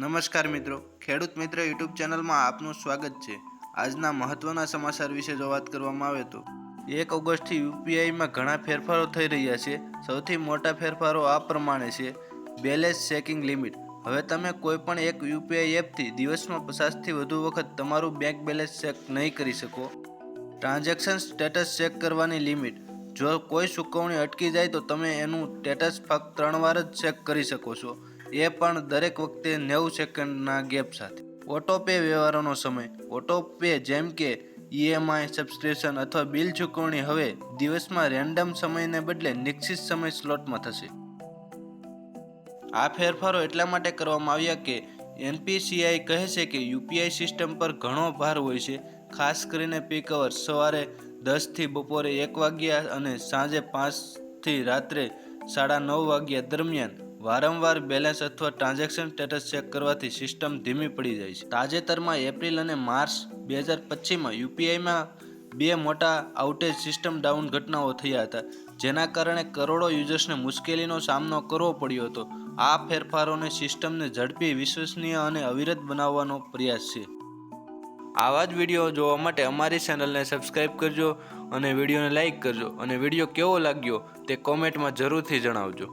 નમસ્કાર મિત્રો. ખેડૂત મિત્ર યુટ્યુબ ચેનલમાં આપનું સ્વાગત છે. આજના મહત્વના સમાચાર વિશે જો વાત કરવામાં આવે તો. એક ઓગસ્ટથી યુપીઆઈમાં ઘણા ફેરફારો થઈ રહ્યા છે. સૌથી મોટા ફેરફારો આ પ્રમાણે છે. Balance checking limit. હવે તમે કોઈ પણ એક યુપીઆઈ એપથી દિવસમાં પચાસથી વધુ વખત તમારું બેંક બેલેન્સ ચેક નહીં કરી શકો. ટ્રાન્ઝેક્શન સ્ટેટસ ચેક કરવાની લિમિટ. જો કોઈ ચૂકવણી અટકી જાય તો તમે એનું સ્ટેટસ ફક્ત ત્રણ વાર જ ચેક કરી શકો છો. એ પણ દરેક વખતે નેવું સેકન્ડના ગેપ સાથે. ઓટો પે વ્યવહારોનો સમય. ઓટો પે જેમ કે ઈએમઆઈ સબસ્ક્રિપ્શન અથવા બિલ ચૂકવણી હવે દિવસમાં રેન્ડમ સમયને બદલે નિશ્ચિત સમય સ્લોટમાં થશે. આ ફેરફારો એટલા માટે કરવામાં આવ્યા કે એનપીસીઆઈ કહે છે કે યુપીઆઈ સિસ્ટમ પર ઘણો ભાર હોય છે, ખાસ કરીને પીક અવર સવારે દસથી બપોરે એક વાગ્યા અને સાંજે પાંચથી રાત્રે સાડા નવ વાગ્યા દરમિયાન. વારંવાર બેલેન્સ અથવા ટ્રાન્ઝેક્શન સ્ટેટસ ચેક કરવાથી સિસ્ટમ ધીમી પડી જાય છે. તાજેતરમાં એપ્રિલ અને માર્ચ બે હજાર પચીસમાં યુપીઆઈમાં બે મોટા આઉટેજ સિસ્ટમ ડાઉન ઘટનાઓ થયા હતા, જેના કારણે કરોડો યુઝર્સને મુશ્કેલીનો સામનો કરવો પડ્યો હતો. આ ફેરફારોને સિસ્ટમને ઝડપી, વિશ્વસનીય અને અવિરત બનાવવાનો પ્રયાસ છે. આવા જ વીડિયો જોવા માટે અમારી ચેનલને સબસ્ક્રાઈબ કરજો અને વિડીયોને લાઇક કરજો. અને વીડિયો કેવો લાગ્યો તે કોમેન્ટમાં જરૂરથી જણાવજો.